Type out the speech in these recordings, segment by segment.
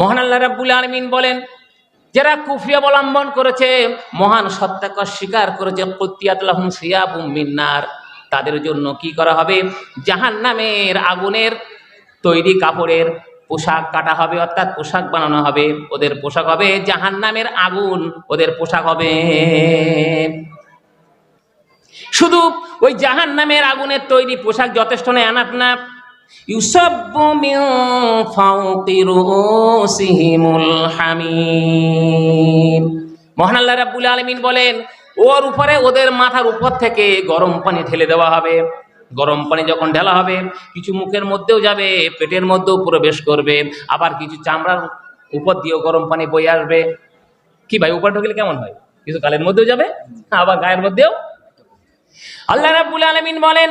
মহান আল্লাহ রাব্বুল আলমিন বলেন, যারা কুফরি অবলম্বন করেছে, মহান সত্যাকে স্বীকার করেছে মিন্নার তাদের জন্য কি করা হবে? জাহান নামের আগুনের তৈরি কাপড়ের পোশাক কাটা হবে, অর্থাৎ পোশাক বানানো হবে। ওদের পোশাক হবে জাহান নামের আগুন, ওদের পোশাক হবে শুধু ওই জাহান নামের আগুনের তৈরি পোশাক যথেষ্ট নয় আনাপ ইউসাব্বু মিন ফাওকি রুউসিহিমুল হামিম। মহান আল্লাহ রাব্বুল আলামিন বলেন, ওর উপরে ওদের মাথার উপর থেকে গরম পানি ঢেলে দেওয়া হবে। গরম পানি যখন ঢেলা হবে, কিছু মুখের মধ্যেও যাবে, পেটের মধ্যেও প্রবেশ করবে, আবার কিছু চামড়ার উপর দিয়েও গরম পানি বয়ে আসবে। কি ভাই, উপর ঢুকলে কেমন হয়? কিছু গালের মধ্যেও যাবে, আবার গায়ের মধ্যেও? আল্লাহ রাব্বুল আলামিন বলেন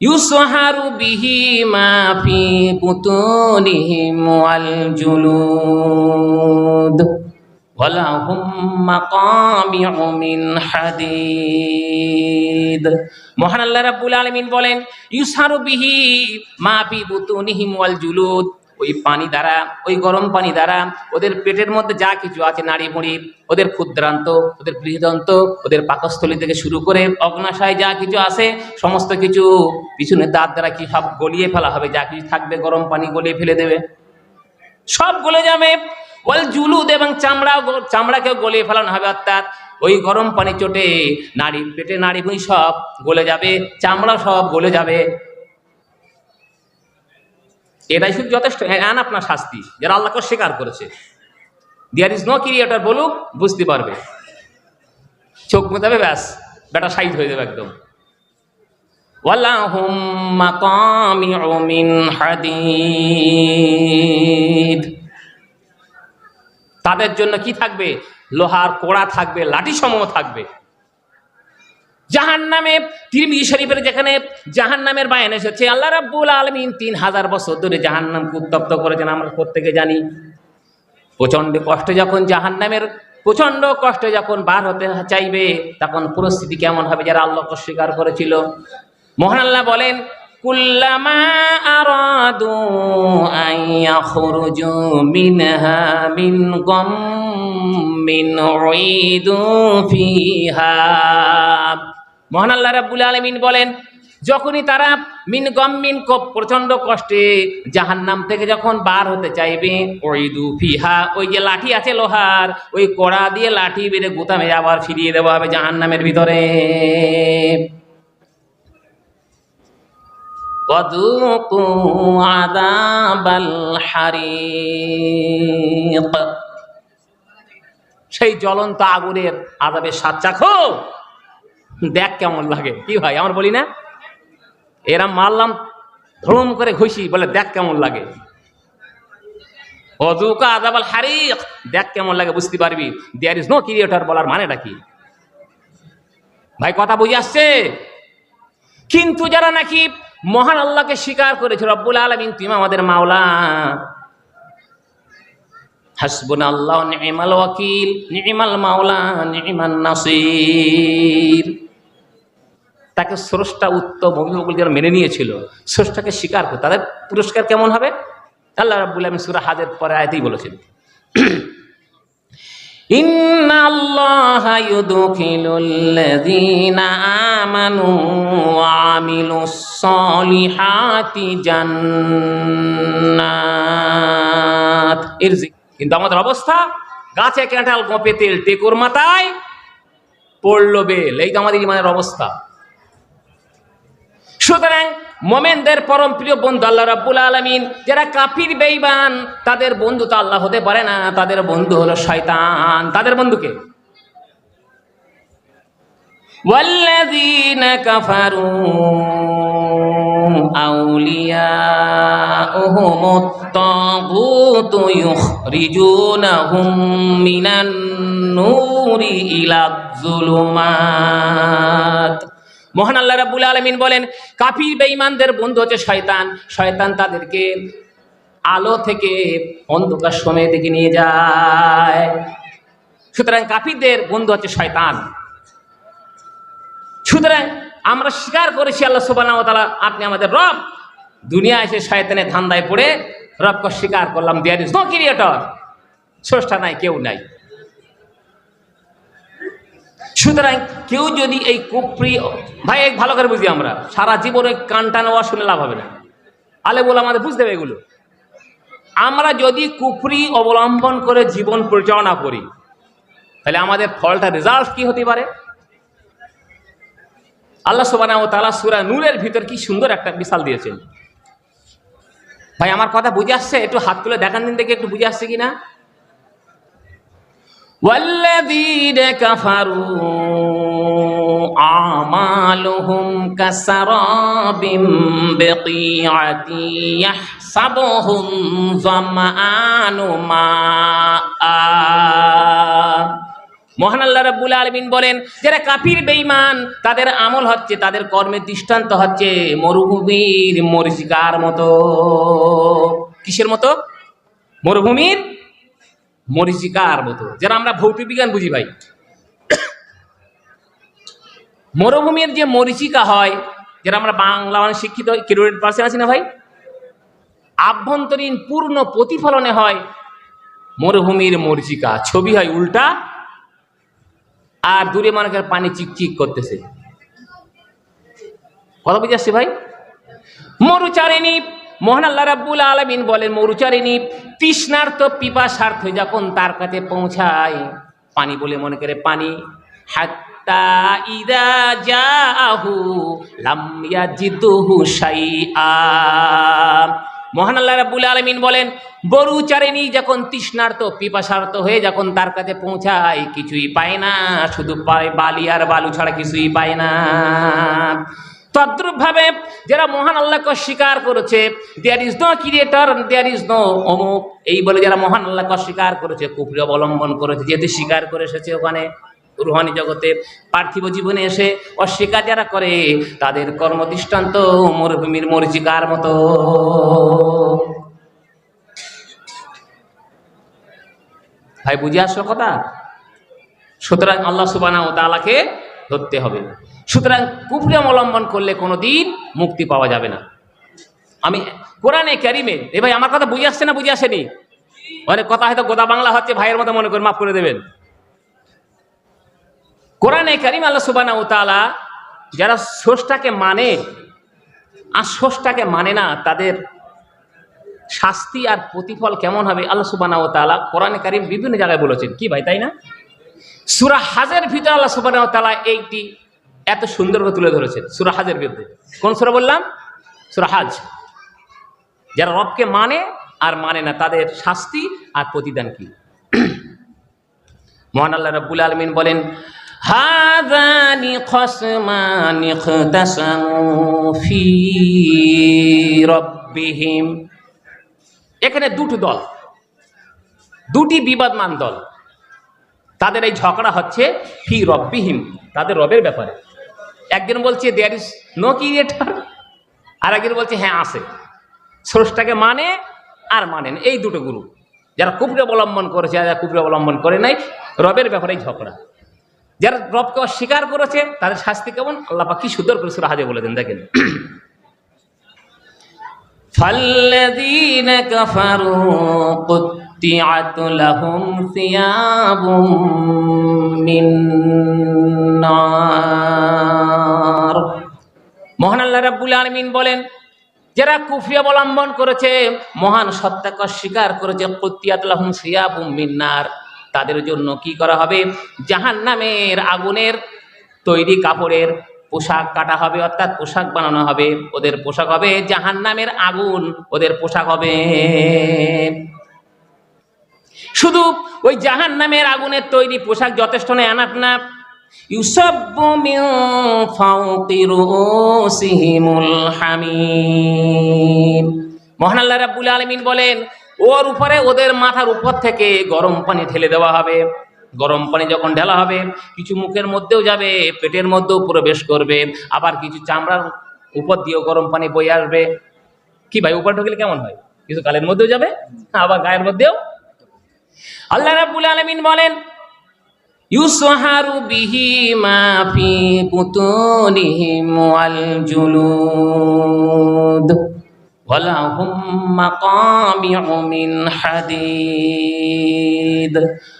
ইউসহারু বিহি মাফি ফি বুতুনিহিম ওয়াল জুলুদ। ওয়ালাহুম মাকামিউ মিন হাদিদ। মহান আল্লাহ রাব্বুল আলামিন বলেন, ইউসহারু বিহি মাফি ফি বুতুনিহিম ওয়াল জুলুদ। ওই পানি দ্বারা, ওই গরম পানি দ্বারা ওদের পেটের মধ্যে যা কিছু আছে, নাড়ি ভুঁড়ি ওদের ক্ষুদ্রান্ত, ওদের বৃহদন্ত ওদের পাকস্থলী থেকে শুরু করে অগ্নাশয় যা কিছু আছে, সমস্ত কিছু পিছনের দাঁত দ্বারা কি সব গলিয়ে ফেলা হবে, যা কিছু থাকবে গরম পানি গলিয়ে ফেলে দেবে? সব গলে যাবে। ওয়াল জুলুদ এবং চামড়া চামড়াকেও গলিয়ে ফেলানো হবে অর্থাৎ ওই গরম পানি চোটে নাড়ি, পেটে নাড়ি ভুঁড়ি সব গলে যাবে চামড়া সব গলে যাবে। এটাই শুধু যথেষ্ট। এন আপনার শাস্তি, যারা আল্লাহকে স্বীকার করেছে। দেয়ার ইজ নো ক্রিয়েটার বলুক, বুঝতে পারবে। চোখ মেতাবে ব্যাস বেটা সাইজ হয়ে যাবে একদম। তাদের জন্য কি থাকবে? লোহার কোড়া থাকবে লাঠি সমূহ থাকবে। জাহান নামে তিরমিজি শরীফের যেখানে জাহান নামের বায়ান এসেছে, আল্লাহ রাব্বুল আলমিন তিন হাজার বছর ধরে জাহান নামকে উত্তপ্ত করেছেন, আমরা প্রত্যেকে জানি। প্রচণ্ড কষ্ট যখন জাহান নামের প্রচণ্ড কষ্টে যখন বার হতে চাইবে, তখন পরিস্থিতি কেমন হবে যারা আল্লাহকে স্বীকার করেছিল? মহান আল্লাহ বলেন, কুল্লামা মিনহা মিন গাম্মিন উইদু ফিহা। মহান আল্লাহ রাব্বুল আলমিন বলেন, যখনই তারা মিন গম মিন কপ প্রচণ্ড কষ্টে জাহান নাম থেকে যখন বার হতে চাইবে ওই ফিহা, ওই যে লাঠি আছে লোহার, ওই কড়া দিয়ে লাঠি বেড়ে গুতামে আবার ফিরিয়ে দেওয়া হবে জাহান নামের ভিতরে সেই জ্বলন্ত আগুনের আদাবের সাত চাখো। দেখ কেমন লাগে। কি ভাই, আমার বলি না? এরা মারলাম, ধুম করে ঘুষি, বলে দেখ কেমন লাগে। অদুকা আদাবাল হারিক, দেখ কেমন লাগে, বুঝতে পারবি? দেয়ার ইজ নো ক্রিয়েটার বলার মানেটা কি? ভাই, কথা বুঝে আসছে? কিন্তু যারা নাকি মহান আল্লাহকে স্বীকার করেছে, রব্বুল আলমিন, তুমি আমাদের মাওলা। হাসবুন আল্লাহ নিমাল ওয়াকিল নিমাল মাওলা নিমাল নাসির। তাকে স্রষ্টা উত্তম অভিভাবক যারা মেনে নিয়েছিল স্রষ্টাকে স্বীকার করে তাদের পুরস্কার কেমন হবে আল্লাহ রাব্বুল আলমিন সুরা হাজের পরে আয়তেই বলেছেন إن الله يدخل الذين آمنوا وعملوا الصالحات جنات ইরজি কিন্তু আমাদের অবস্থা গাছে কাঁঠাল গোপে তেল টেকুর মাথায় পড়লো বেল এই তো আমাদের ইমানের অবস্থা সুতরাং মোমেনদের পরম প্রিয় বন্ধু আল্লাহ রাব্বুল আলমিন যারা কাফির বেইমান তাদের বন্ধু তো আল্লাহ হতে পারে না তাদের বন্ধু হলো শয়তান তাদের বন্ধুকে والذين كفروا أولياؤهم الطاغوت يخرجونهم من النور إلى الظلمات মহান আল্লাহ রাব্বুল আলমিন বলেন, কাফির বেঈমানদের বন্ধু হচ্ছে শয়তান। শয়তান তাদেরকে আলো থেকে অন্ধকার সময় দিকে নিয়ে যায়। সুতরাং কাফিরদের বন্ধু হচ্ছে শয়তান। সুতরাং আমরা স্বীকার করেছি আল্লাহ সুবাহ আপনি আমাদের রব। দুনিয়া এসে শয়তানের ধান্দায় পড়ে রবকে স্বীকার করলাম। দেয়ার ইজ নো ক্রিয়েটর স্রষ্টা নাই, কেউ নাই। সুতরাং কেউ যদি এই কুপ্রি, ভাই এই ভালো করে বুঝি আমরা, সারা জীবনে কানটা নেওয়া শুনে লাভ হবে না। আলে বলে আমাদের বুঝতে হবে এগুলো। আমরা যদি কুফরি অবলম্বন করে জীবন পরিচালনা করি, তাহলে আমাদের ফলটা রেজাল্ট কি হতে পারে? আল্লাহ সুবানা ও তালা সুরা নূরের ভিতর কি সুন্দর একটা বিশাল দিয়েছেন। ভাই, আমার কথা বুঝে আসছে? একটু হাত তুলে দেখান দিন দেখে, একটু বুঝে আসছে কিনা? والذين كفروا أعمالهم كسراب بقيعة يحسبه الظمآن ماء মহান আল্লাহ রাব্বুল আলমিন বলেন যারা কাফির বেঈমান তাদের আমল হচ্ছে তাদের কর্মের দৃষ্টান্ত হচ্ছে মরুভূমির মরিচিকার মতো কিসের মতো মরুভূমির মরিচিকার মতো। যারা আমরা ভৌতিক বিজ্ঞান বুঝি ভাই। মরুভূমির যে মরিচিকা হয় যারা আমরা বাংলা মানে শিক্ষিত কিলোমিটার পার্সেন্ট আছি না ভাই? আভ্যন্তরীণ পূর্ণ প্রতিফলনে হয় মরুভূমির মরিচিকা। ছবি হয় উল্টা, আর দূরে মানুষের পানি চিকচিক করতেছে। কথা বুঝে আসছে ভাই? মরুচারিণী, মোহন আল্লাহ রাব্বুল আলমিন বলেন, মরুচারিণী তৃষ্ণার্থ পিপাসার্থ যখন তার কাছে পৌঁছায়, পানি বলে মনে করে পানি। হাত্তা ইদা জাহু লাম ইয়াজিদুহু শাইআ। মহান আল্লাহ রাব্বুল আলমিন বলেন বরু চারেনি যখন তৃষ্ণার্ত পিপাসার্থ হয়ে যখন তার কাছে পৌঁছায়, কিছুই পায় না। শুধু পায় বালি আর বালু ছাড়া কিছুই পায় না। তদ্রুপভাবে যারা মহান আল্লাহকে স্বীকার করেছে there is no creator there is no অমুক, এই বলে যারা মহান আল্লাহকে স্বীকার করেছে, কুফরি অবলম্বন করেছে, যেহেতু স্বীকার করে এসেছে ওখানে রুহানি জগতে, পার্থিব জীবনে এসে অস্বীকার যারা করে, তাদের কর্মদৃষ্টান্ত মরুভূমির মরিচিকার মতো। ভাই, বুঝে আসলো কথা? সুতরাং আল্লাহ সুবানা ও তালাকে ধরতে হবে। সুতরাং কুফরি অবলম্বন করলে কোনো দিন মুক্তি পাওয়া যাবে না। আমি কোরআনে ক্যারিমে এ ভাই আমার কথা বুঝে আসছে না বুঝে আসেনি? অনেক কথা হয়তো গোদা বাংলা হচ্ছে, ভাইয়ের মতো মনে করে মাফ করে দেবেন। কোরআনে কারিম আল্লাহ সুবানা ও তালা যারা স্রষ্টাকে মানে আর স্রষ্টাকে মানে না, তাদের শাস্তি আর প্রতিফল কেমন হবে আল্লাহ সুবানা তালা কোরআনে কারিম বিভিন্ন জায়গায় বলেছেন। কি ভাই, তাই না? সুরা হাজের ভিতরে আল্লাহ সুবানা তালা এইটি এত সুন্দর করে তুলে ধরেছেন। সুরা হাজের বিরুদ্ধে। কোন সুরা বললাম? সুরা হাজ। যারা রবকে মানে আর মানে না, তাদের শাস্তি আর প্রতিদান কি? মহান আল্লাহ রব্বুল আলমিন বলেন খসমানি খতাসামু ফি রব্বিহিম। এখানে দুটো দল, দুটি বিবাদমান দল। তাদের এই ঝগড়া হচ্ছে ফি রব্বিহিম, তাদের রবের ব্যাপারে। একজন বলছে দেয়ার ইজ নো ক্রিয়েটার আর একজন বলছে হ্যাঁ আছে স্রষ্টাকে মানে আর মানেন এই দুটো গুরু যারা কুপড়ে অবলম্বন করেছে আর যারা কুপড়ে অবলম্বন করে নাই রবের ব্যাপারে এই ঝগড়া যারা রবকে অস্বীকার করেছে তাদের শাস্তি কেমন আল্লাহ পাক কি সুন্দর করে সুরা হাজে বলে দেন দেখেন فالذين كفروا قطعت لهم ثياب من نار মহান আল্লাহ রাব্বুল আলামিন বলেন যারা কুফরি অবলম্বন করেছে মহান সত্তাকে অস্বীকার করেছে কুত্তিয়াত লাহুম সিয়াবুম মিন্নার তাদের জন্য কি করা হবে জাহান নামের আগুনের তৈরি কাপড়ের পোশাক কাটা হবে অর্থাৎ পোশাক বানানো হবে ওদের পোশাক হবে জাহান নামের আগুন ওদের পোশাক হবে শুধু ওই জাহান নামের আগুনের তৈরি পোশাক যথেষ্ট নয়, আনাপ না মহান আল্লাহ রাব্বুল আলামিন বলেন, ওর উপরে ওদের মাথার উপর থেকে গরম পানি ঢেলে দেওয়া হবে। গরম পানি যখন ঢেলা হবে, কিছু মুখের মধ্যেও যাবে, পেটের মধ্যেও প্রবেশ করবে, আবার কিছু চামড়ার উপর দিয়েও গরম পানি বয়ে আসবে। কি ভাই, উপর ঢুকলে কেমন হয়? কিছু গালের মধ্যেও যাবে, আবার গায়ের মধ্যেও আল্লাহ রাব্বুল আলামিন বলেন, ইউসহারু বিহি মা ফি বুতুনিহিম ওয়াল জুলুদ মিন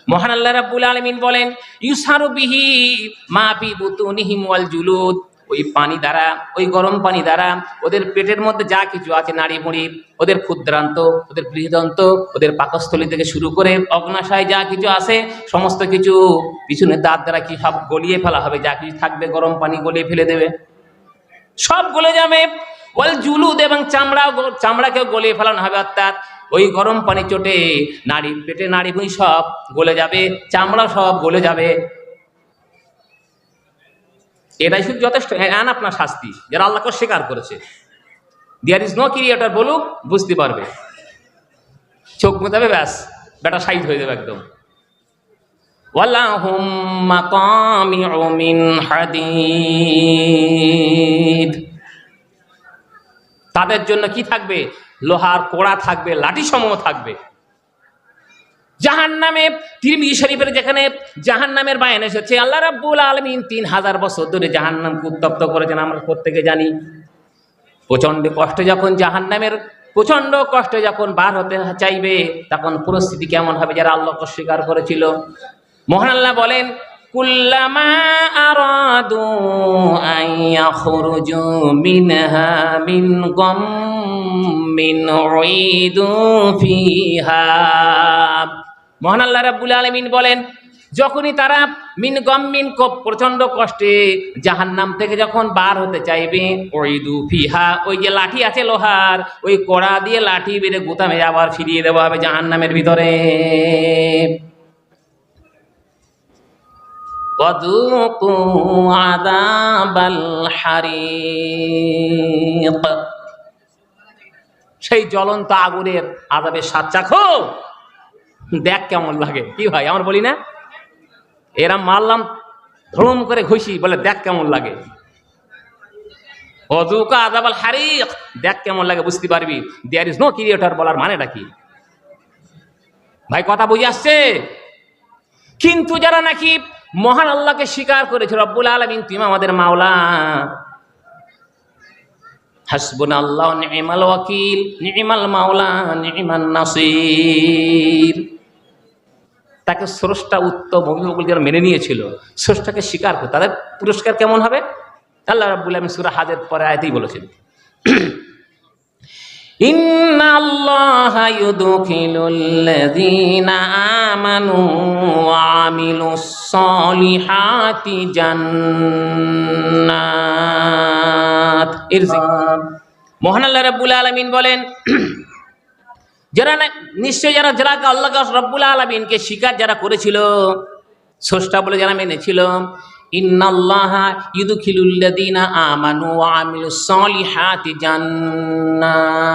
মহান আল্লাহ রাব্বুল আলামিন বলেন ইউসারু বিহি মা ফি বুতুনিহিম ওয়াল জুলুদ ওই পানি দ্বারা, ওই গরম পানি দ্বারা ওদের পেটের মধ্যে যা কিছু আছে, নাড়ি মুড়ি, ওদের ক্ষুদ্রান্ত, ওদের বৃহদন্ত ওদের পাকস্থলী থেকে শুরু করে অগ্নাশয় যা কিছু আছে, সমস্ত কিছু পিছনের দাঁত দ্বারা কি সব গলিয়ে ফেলা হবে, যা কিছু থাকবে গরম পানি গলিয়ে ফেলে দেবে। সব গলে যাবে। ওয়াল জুলুদ এবং চামড়া, চামড়াকেও গলিয়ে ফেলানো হবে অর্থাৎ ওই গরম পানি চোটে নাড়ি, পেটে নাড়ি ভুঁই সব গলে যাবে, চামড়া সব গলে যাবে। এটাই শুধু যথেষ্ট। এন আপনার শাস্তি, যারা আল্লাহকে স্বীকার করেছে। দিয়ার ইজ নো ক্রিয়েটার বলুক, বুঝতে পারবে। চোখ মেতাবে ব্যাস বেটা সাইজ হয়ে যাবে একদম। তাদের জন্য কি থাকবে? লোহার কোড়া থাকবে লাঠি সমূহ থাকবে। জাহান নামে তিরমিজি শরীফের যেখানে জাহান নামের বায়ান এসেছে, আল্লাহ রাব্বুল আলমিন তিন হাজার বছর ধরে জাহান নামকে উত্তপ্ত করেছেন, আমরা প্রত্যেকে জানি। প্রচণ্ড কষ্ট যখন জাহান নামের প্রচণ্ড কষ্টে যখন বার হতে চাইবে, তখন পরিস্থিতি কেমন হবে যারা আল্লাহকে স্বীকার করেছিল? মহান আল্লাহ বলেন, কুল্লামা ফিহা। মহান আল্লাহ রাব্বুল আলমিন বলেন, যখনই তারা মিন গম মিন কোপ প্রচণ্ড কষ্টে জাহান নাম থেকে যখন বার হতে চাইবে ওই দু ফিহা, ওই যে লাঠি আছে লোহার, ওই কড়া দিয়ে লাঠি বেড়ে গুতামে আবার ফিরিয়ে দেওয়া হবে জাহান নামের ভিতরে সেই জ্বলন্ত আগুনের আদাবের সাত চাখো। দেখ কেমন লাগে। কি ভাই, আমার বলি না? এরা মারলাম ধরুম করে ঘুষি, বলে দেখ কেমন লাগে। দেখ কেমন লাগে, বুঝতে পারবি? দেয়ার ইজ নো ক্রিয়েটার বলার মানেটা কি? ভাই, কথা বুঝে আসছে? কিন্তু যারা নাকি মহান আল্লাহকে স্বীকার করেছে, রব্বুল আলমিন, তুমি আমাদের মাওলা। হাসবুন আল্লাহ নিমাল ওয়াকিল নিমাল মাওলা নিমাল নাসির। তাকে স্রষ্টা উত্তম অভিভাবক যারা মেনে নিয়েছিল স্রষ্টাকে স্বীকার করে তাদের পুরস্কার কেমন হবে আল্লাহ রাব্বুল আলমিন সুরা হাজের পরে আয়তেই বলেছেন إن الله يدخل الذين آمنوا وعملوا الصالحات جنات ইরজিক মহান আল্লাহ রাব্বুল আলামিন বলেন যারা না নিশ্চয় যারা যারা আল্লাহ রব্বুল আলমিনকে স্বীকার যারা করেছিল, স্রষ্টা বলে যারা মেনেছিল আমানু ওয়া আমিলুস সলিহাতি জান্নাত।